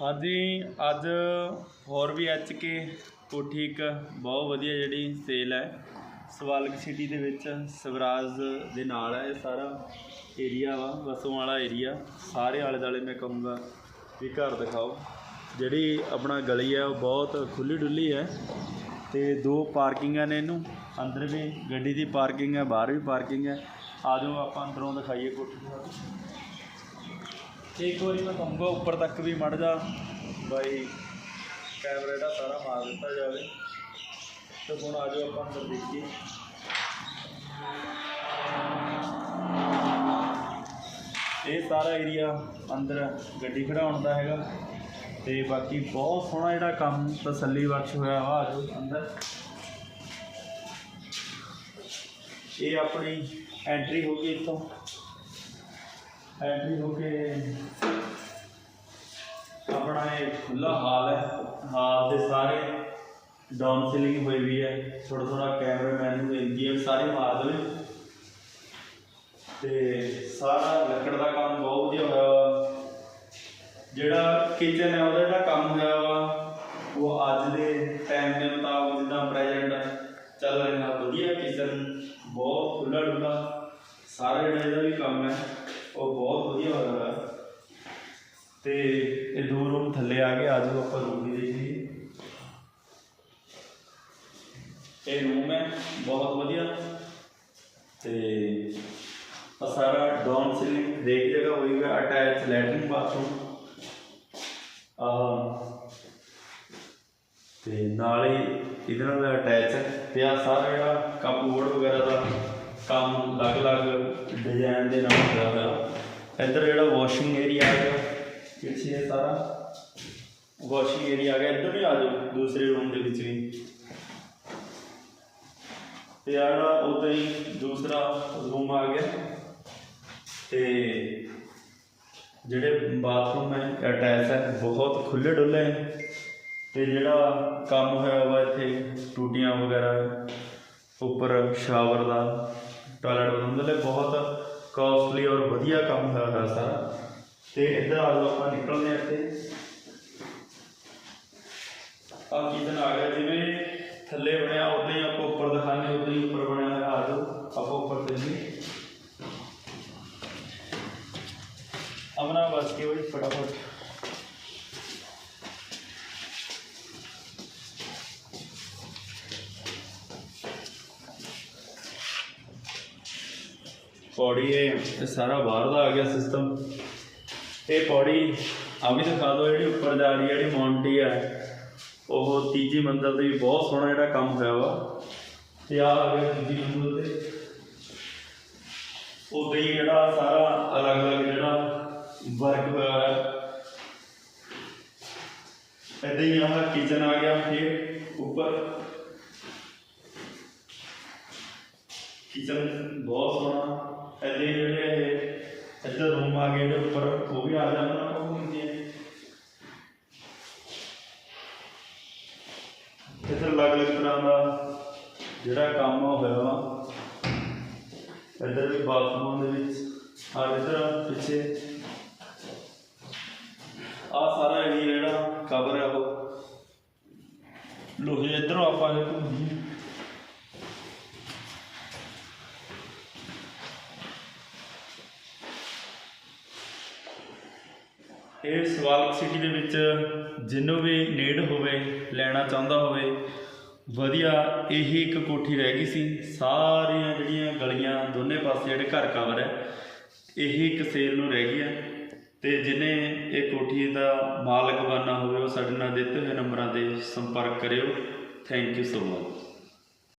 ਹਾਂਜੀ, ਅੱਜ ਹੋਰ ਵੀ ਐਚ ਕੇ ਕੋਠੀ ਇੱਕ ਬਹੁਤ ਵਧੀਆ ਜਿਹੜੀ ਸੇਲ ਹੈ। ਸਵਾਲਕ ਸਿਟੀ ਦੇ ਵਿੱਚ ਸਵਰਾਜ ਦੇ ਨਾਲ ਹੈ, ਇਹ ਸਾਰਾ ਏਰੀਆ ਵਾ, ਵਸੋਂ ਵਾਲਾ ਏਰੀਆ ਸਾਰੇ ਆਲੇ ਦੁਆਲੇ ਮੈਂ ਕਹੂੰਗਾ ਵੀ ਘਰ ਦਿਖਾਓ। ਜਿਹੜੀ ਆਪਣਾ ਗਲੀ ਹੈ, ਉਹ ਬਹੁਤ ਖੁੱਲੀ ਡੁੱਲੀ ਹੈ ਤੇ ਦੋ ਪਾਰਕਿੰਗਾਂ ਨੇ ਇਹਨੂੰ। ਅੰਦਰ ਵੀ ਗੱਡੀ ਦੀ ਪਾਰਕਿੰਗ ਹੈ, ਬਾਹਰ ਵੀ ਪਾਰਕਿੰਗ ਹੈ। ਆ ਜਾਓ, ਆਪਾਂ ਅੰਦਰੋਂ ਦਿਖਾਈਏ ਕੋਠੀ। ਤੇ ਇੱਕ ਵਾਰੀ ਮੈਂ ਕਹੂੰਗਾ ਉੱਪਰ ਤੱਕ ਵੀ ਮੜ ਜਾ, ਬਾਈ ਕੈਮਰਾ ਦਾ ਸਾਰਾ ਮਾਰ ਦਿੱਤਾ ਜਾਵੇ। ਤੇ ਹੁਣ ਆ ਜਾਓ ਆਪਾਂ ਅੰਦਰ ਦੇਖੀਏ। ਇਹ ਸਾਰਾ ਏਰੀਆ ਅੰਦਰ ਗੱਡੀ ਖੜਾਉਣ ਦਾ ਹੈਗਾ। ਤੇ ਬਾਕੀ ਬਹੁਤ ਸੋਹਣਾ ਜਿਹੜਾ ਕੰਮ ਤਸੱਲੀ ਬਖਸ਼ ਹੋਇਆ ਵਾ, ਆ ਜਾਓ ਅੰਦਰ। ਇਹ ਆਪਣੀ ਐਂਟਰੀ ਹੋ ਗਈ ਇੱਥੋਂ। ਐਂਟਰੀ ਹੋ ਕੇ ਆਪਣਾ ਇਹ ਖੁੱਲਾ ਹਾਲ ਹੈ। ਹਾਲ ਦੇ ਸਾਰੇ ਡਾਊਨ ਸੀਲਿੰਗ ਹੋਈ ਵੀ ਹੈ। ਥੋੜਾ ਥੋੜਾ ਕੈਮਰਾਮੈਨ ਨੂੰ ਇੰਜੀਨ ਸਾਰੇ ਮਾਰ ਦੇਵੇ ਤੇ ਸਾਰਾ ਲੱਕੜ ਦਾ ਕੰਮ ਬਹੁਤ ਵਧੀਆ ਹੋਇਆ ਵਾ। ਜਿਹੜਾ ਕਿਚਨ ਹੈ, ਉਹਦਾ ਜਿਹੜਾ ਕੰਮ ਹੋਇਆ ਵਾ, ਉਹ ਅੱਜ ਦੇ ਟਾਈਮ ਦੇ ਮੁਤਾਬਕ ਜਿੱਦਾਂ ਪ੍ਰੈਜ਼ੈਂਟ ਚੱਲ ਰਿਹਾ, ਵਧੀਆ ਕਿਚਨ ਬਹੁਤ ਖੁੱਲਾ ਡੁੱਲਾ ਸਾਰਾ ਜਿਹੜਾ ਇਹਦਾ ਵੀ ਕੰਮ ਹੈ। ਉਹ ਬਹੁਤ ਵਧੀਆ ਹੋਇਆ ਹੋਇਆ। ਤੇ ਇਹ ਦੋ ਰੂਮ ਥੱਲੇ ਆ ਗਏ ਆਜੋ ਆਪਾਂ ਰੂਮ ਵੀ ਦੇਖੀਏ। ਇਹ ਰੂਮ ਹੈ, ਬਹੁਤ ਵਧੀਆ। ਤੇ ਸਾਰਾ ਡਾਊਨ ਸੀਲਿੰਗ ਦੇਖ ਜਗ੍ਹਾ ਹੋਈ ਹੋਇਆ ਅਟੈਚ ਲੈਟਰਿੰਗ ਬਾਥਰੂਮ ਆ ਤੇ ਨਾਲ ਹੀ ਇਹਦੇ ਨਾਲ ਅਟੈਚ ਹੈ। ਤੇ ਆ ਸਾਰਾ ਜਿਹੜਾ ਕਪਬੋਰਡ ਵਗੈਰਾ ਦਾ ਕੰਮ ਅਲੱਗ-ਅਲੱਗ ਡਿਜ਼ਾਈਨ ਦੇ ਨਾਲ ਹੋਇਆ ਹੋਇਆ ਇੱਧਰ ਜਿਹੜਾ ਵਾਸ਼ਿੰਗ ਏਰੀਆ ਆ ਗਿਆ ਪਿੱਛੇ ਇਹ ਸਾਰਾ? ਵਾਸ਼ਿੰਗ ਏਰੀਆ ਆ ਗਿਆ, ਇੱਧਰ ਵੀ ਆ ਜਾਓ, ਦੂਸਰੇ ਰੂਮ ਦੇ ਵਿੱਚ ਵੀ। ਤੇ ਆ ਜਿਹੜਾ ਉਦਾਂ ਹੀ ਦੂਸਰਾ ਰੂਮ ਆ ਗਿਆ। ਤੇ ਜਿਹੜੇ ਬਾਥਰੂਮ ਹੈ ਅਟੈਚ ਹੈ, ਬਹੁਤ ਖੁੱਲੇ ਡੁੱਲੇ ਹੈ। ਤੇ ਜਿਹੜਾ ਕੰਮ ਹੋਇਆ ਵਾ ਇੱਥੇ, ਟੂਟੀਆਂ ਵਗੈਰਾ, ਉੱਪਰ ਸ਼ਾਵਰ ਦਾ। ਟਾਇਲਟ ਬਣਾਉਣ ਦੇ ਲਈ ਬਹੁਤ ਕਾਸਟਲੀ ਔਰ ਵਧੀਆ ਕੰਮ ਹੋਇਆ ਹੋਇਆ ਸਾਰਾ। ਤੇ ਇੱਧਰ ਆ ਜਾਓ, ਆਪਾਂ ਨਿਕਲਦੇ ਹਾਂ ਇੱਥੇ। ਆ ਕਿਚਨ ਆ ਗਿਆ, ਜਿਵੇਂ ਥੱਲੇ ਬਣਿਆ ਉਦਾਂ ਹੀ ਆਪਾਂ ਉੱਪਰ ਦਿਖਾਣੇ ਉਦਾਂ ਹੀ ਉੱਪਰ ਬਣਿਆ ਹੋਇਆ ਆ ਜਾਓ, ਆਪਾਂ ਉੱਪਰ ਚੱਲੀਏ। ਅਮਨਾ ਬਸ ਕੇ ਵਈ ਫਟਾਫਟ। ਪੌੜੀ ਇਹ ਇਹ ਸਾਰਾ ਬਾਹਰ ਦਾ ਆ ਗਿਆ ਸਿਸਟਮ ਇਹ ਪੌੜੀ ਆ ਵੀ ਦਿਖਾ ਦਿਓ, ਜਿਹੜੀ ਉੱਪਰ ਜਾ ਰਹੀ ਹੈ ਜਿਹੜੀ ਮੌਂਟੀ ਹੈ ਉਹ ਤੀਜੀ ਮੰਜ਼ਲ ਤੇ ਵੀ ਬਹੁਤ ਸੋਹਣਾ ਜਿਹੜਾ ਕੰਮ ਹੋਇਆ ਵਾ। ਤੇ ਆ ਆ ਗਿਆ ਤੀਜੀ ਮੰਜ਼ਲ ਤੇ। ਉਦੋਂ ਹੀ ਜਿਹੜਾ ਸਾਰਾ ਅਲੱਗ-ਅਲੱਗ ਜਿਹੜਾ ਵਰਕ ਹੋਇਆ ਹੈ ਇੱਦਾਂ ਹੀ ਆਹ ਕਿਚਨ ਆ ਗਿਆ ਫਿਰ ਉੱਪਰ। ਕਿਚਨ ਬਹੁਤ ਸੋਹਣਾ ਇੱਦਾਂ ਹੀ ਜਿਹੜੇ ਇਹ ਇੱਧਰ ਰੂਮ ਆ ਗਏ ਜਿਹੜੇ ਉੱਪਰ ਉਹ ਵੀ ਆ ਜਾਣਾ ਆਪਾਂ ਹੁੰਦੀ ਹੈ ਇੱਧਰ ਅਲੱਗ-ਅਲੱਗ ਤਰ੍ਹਾਂ ਦਾ ਜਿਹੜਾ ਕੰਮ ਆ ਹੋਇਆ ਵਾ ਇੱਧਰ ਵੀ ਬਾਥਰੂਮ ਦੇ ਵਿੱਚ ਆ ਇੱਧਰ ਪਿੱਛੇ ਆ ਸਾਰਾ ਏਰੀਆ ਜਿਹੜਾ ਕਵਰ ਹੈ ਉਹ ਲੋਹੇ ਇੱਧਰੋਂ ਆਪਾਂ ਜੇ ਘੁੰਮੀਏ ਇਹ ਸਵਾਲਕ ਸਿਟੀ ਦੇ ਵਿੱਚ ਜਿਹਨੂੰ ਵੀ ਨੀਡ ਹੋਵੇ, ਲੈਣਾ ਚਾਹੁੰਦਾ ਹੋਵੇ, ਵਧੀਆ ਇਹੀ ਇੱਕ ਕੋਠੀ ਰਹਿ ਗਈ ਸੀ। ਸਾਰੀਆਂ ਜਿਹੜੀਆਂ ਗਲੀਆਂ ਦੋਨੇ ਪਾਸੇ ਜਿਹੜੇ ਘਰ ਕਵਰ ਹੈ, ਇਹੀ ਇੱਕ ਸੇਲ ਨੂੰ ਰਹਿ ਗਈ ਹੈ। ਤੇ ਜਿਹਨੇ ਇਹ ਕੋਠੀ ਦਾ ਮਾਲਕ ਬਣਨਾ ਹੋਵੇ, ਉਹ ਸਾਡੇ ਨਾਲ ਦਿੱਤੇ ਹੋਏ ਨੰਬਰਾਂ ਤੇ ਸੰਪਰਕ ਕਰਿਓ। Thank you so much